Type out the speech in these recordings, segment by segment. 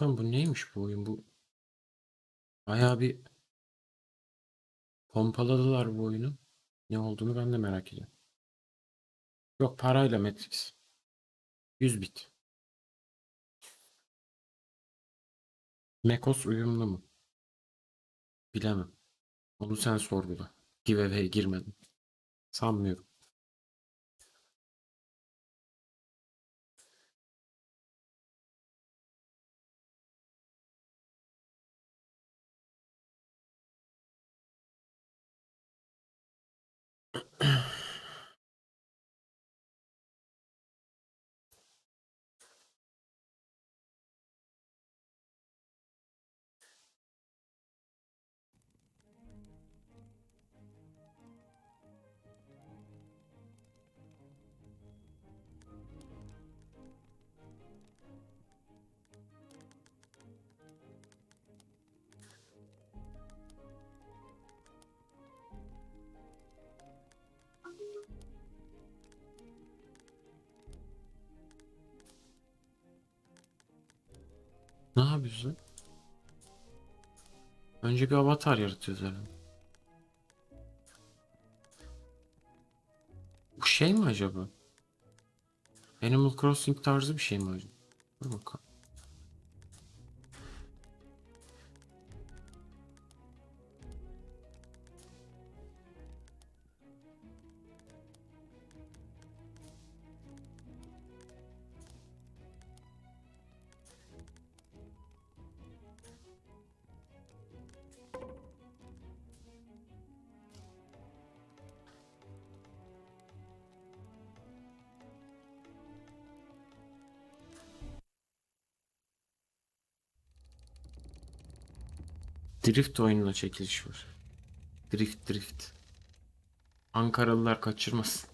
Bakalım bu neymiş bu oyun bu? Bayağı bir pompaladılar bu oyunu. Ne olduğunu ben de merak ediyorum. Yok parayla Matrix. 100 bit. Mekos uyumlu mu? Bilemem. Onu sen sorgula. Giveaway'e girmedim. Sanmıyorum. Ne yapıyorsun? Önce bir avatar yaratıyoruz herhalde. Bu şey mi acaba? Animal Crossing tarzı bir şey mi acaba? Dur bakalım. Drift oyununa çekiliş var. Drift drift. Ankaralılar kaçırmasın.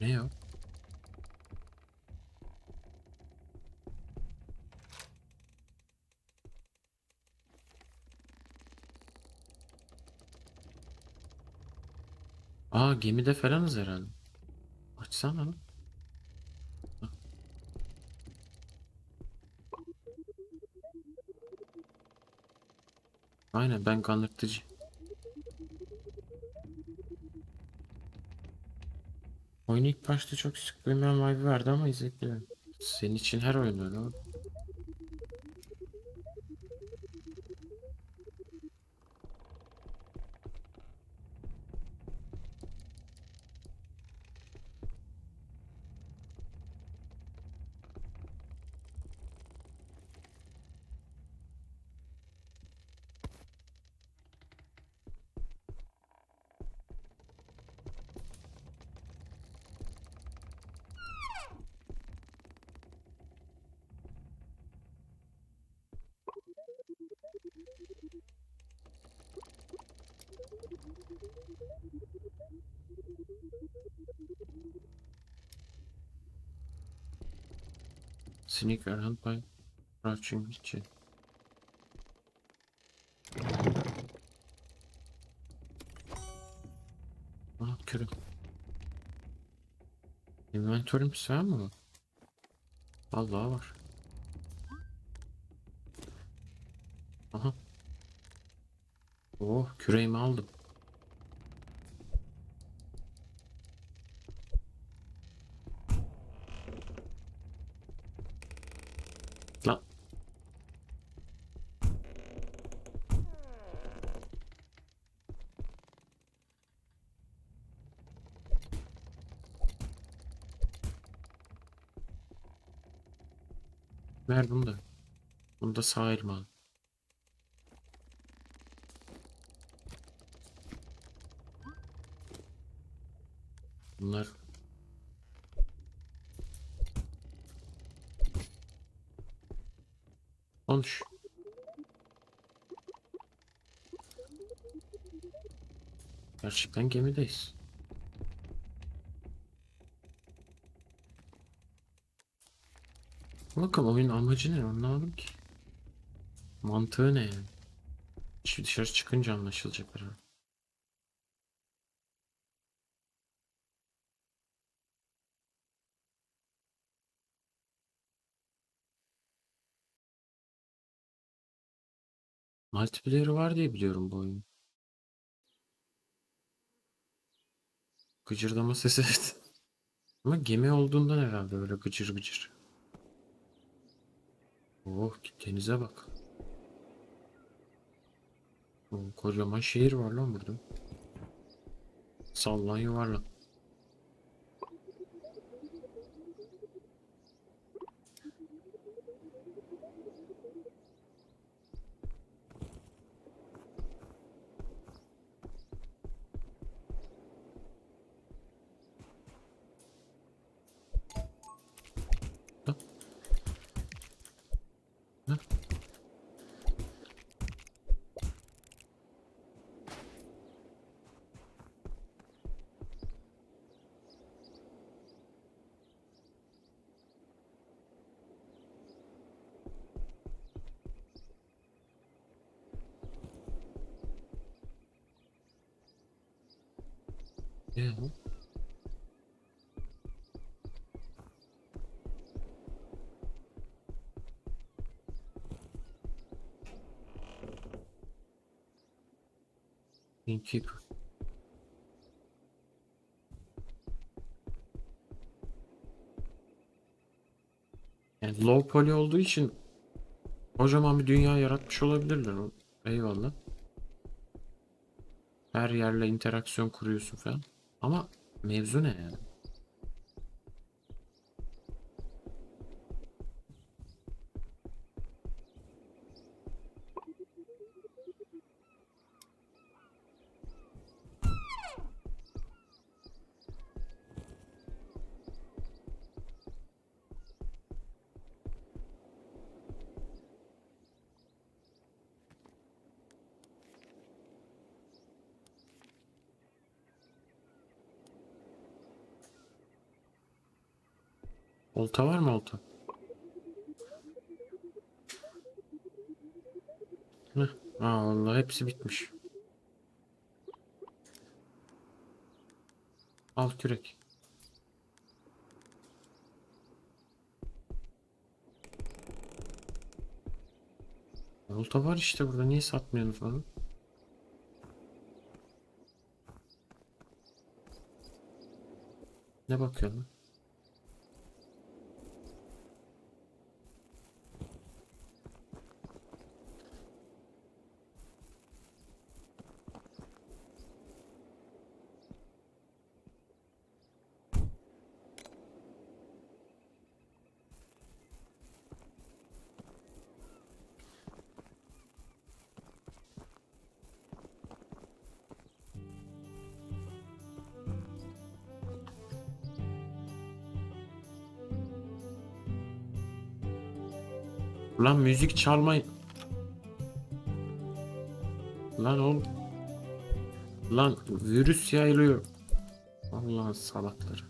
Ne ya? Aa gemide falanız herhalde. Açsana. Hah. Aynen ben kanırtıcı. Oyun ilk başta çok sıkılmayan vibe verdi ama izledi. Senin için her oyun öyle oğlum. Sneak around by crouching için. Aa körüm. Inventory'm sığar mı? Vallahi var. Aha. Oh küreğimi aldım. Lan. Ver bunu da. Bunu da sağ elime al. Bunlar Konuş. Gerçekten gemideyiz. Bakalım oyun amacı ne anlamadım ki. Mantığı ne yani? Şimdi dışarı çıkınca anlaşılacak herhalde. Multiplayer'ı var diye biliyorum bu oyunun. Gıcırdama sesi. Ama gemi olduğundan herhalde öyle gıcır gıcır. Oh denize bak. Kocaman şehir var lan burada. Sallan yuvarlan. Ne. Yani low poly olduğu için kocaman bir dünya yaratmış olabilirler. Eyvallah. Her yerle interaksiyon kuruyorsun falan. Ama mevzu ne yani? Olta var mı olta? Heh. Aa vallahi hepsi bitmiş. Al kürek. Olta var işte burada. Niye satmıyorsunuz onu? Ne bakıyorsun? Lan? Müzik çalmayın. Lan oğlum. Lan virüs yayılıyor. Allah'ın salakları.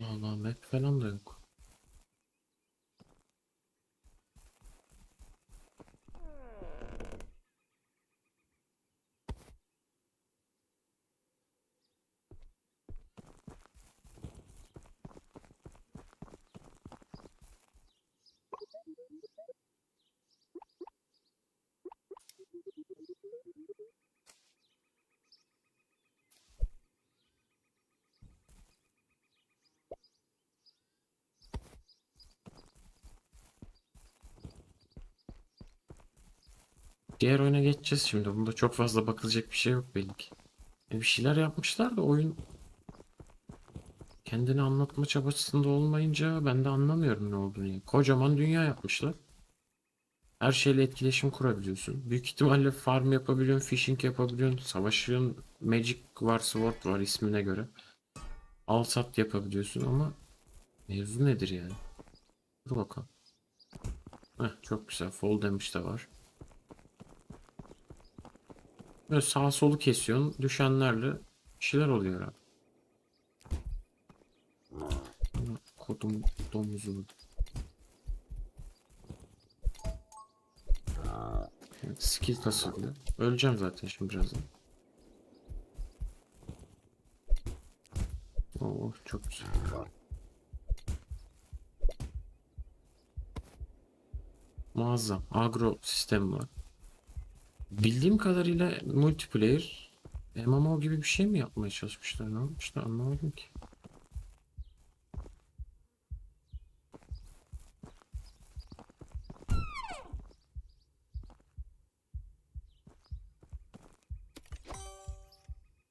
Allah map falan da yok. Diğer oyuna geçeceğiz şimdi. Bunda çok fazla bakılacak bir şey yok belli ki. E, bir şeyler yapmışlar da oyun kendini anlatma çabasında olmayınca ben de anlamıyorum ne olduğunu. Kocaman dünya yapmışlar. Her şeyle etkileşim kurabiliyorsun. Büyük ihtimalle farm yapabiliyorsun, fishing yapabiliyorsun, savaşıyorsun. Magic var, sword var ismine göre. Al sat yapabiliyorsun ama mevzu nedir yani? Dur bakalım. Heh, çok güzel. Fall damage de var. Böyle sağ solu kesiyorsun. Düşenlerle şeyler oluyor abi. Kodum domuzu. Evet, skill kasılıyor. Öleceğim zaten şimdi birazdan. Oo çok güzel. Muazzam. Agro sistemi var. Bildiğim kadarıyla multiplayer MMO gibi bir şey mi yapmaya çalışmışlar? Ne yapmışlar anlamadım ki.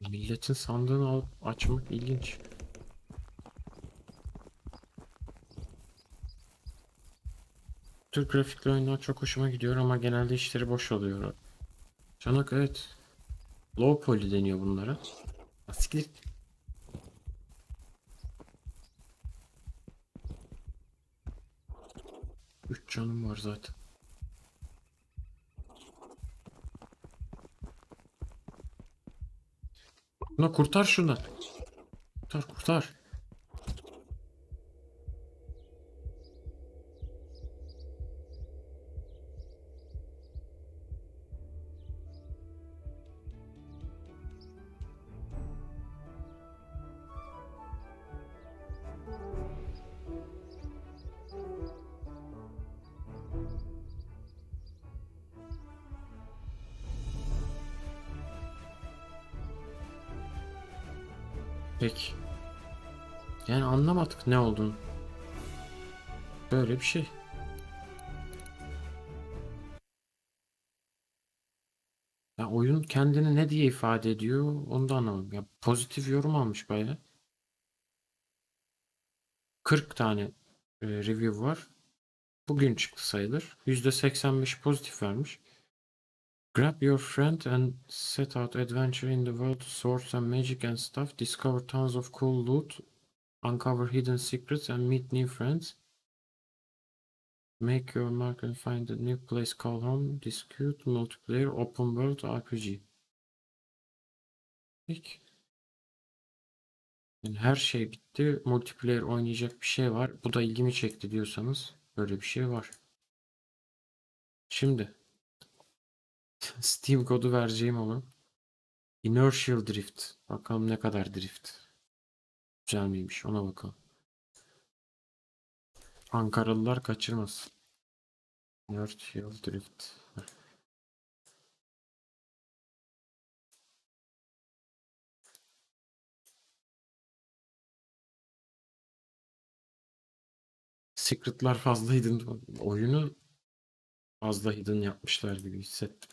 Milletin sandığını alıp açmak ilginç. Türk grafikli oyunlar çok hoşuma gidiyor ama genelde işleri boş oluyor. Çanak evet. Low poly deniyor bunlara. Asiklik. Üç canım var zaten. Buna kurtar şundan. Kurtar kurtar. Peki. Yani anlamadık ne olduğunu. Böyle bir şey. Ya oyun kendini ne diye ifade ediyor onu da anlamadım. Ya pozitif yorum almış bayağı. 40 tane e, review var. Bugün çıktı sayılır. %85 pozitif vermiş. Grab your friend and set out adventure in the world of swords and magic and stuff. Discover tons of cool loot. Uncover hidden secrets and meet new friends. Make your mark and find a new place called home. Discute multiplayer open world RPG. Peki. Yani her şey bitti. Multiplayer oynayacak bir şey var. Bu da ilgimi çekti diyorsanız böyle bir şey var. Şimdi Steam kodu vereceğim ona. Inertial Drift. Bakalım ne kadar drift. Güzel miymiş ona bakalım. Ankaralılar kaçırmasın. Inertial Drift. Secret'lar fazla hidden. Oyunu fazla hidden yapmışlar gibi hissettim.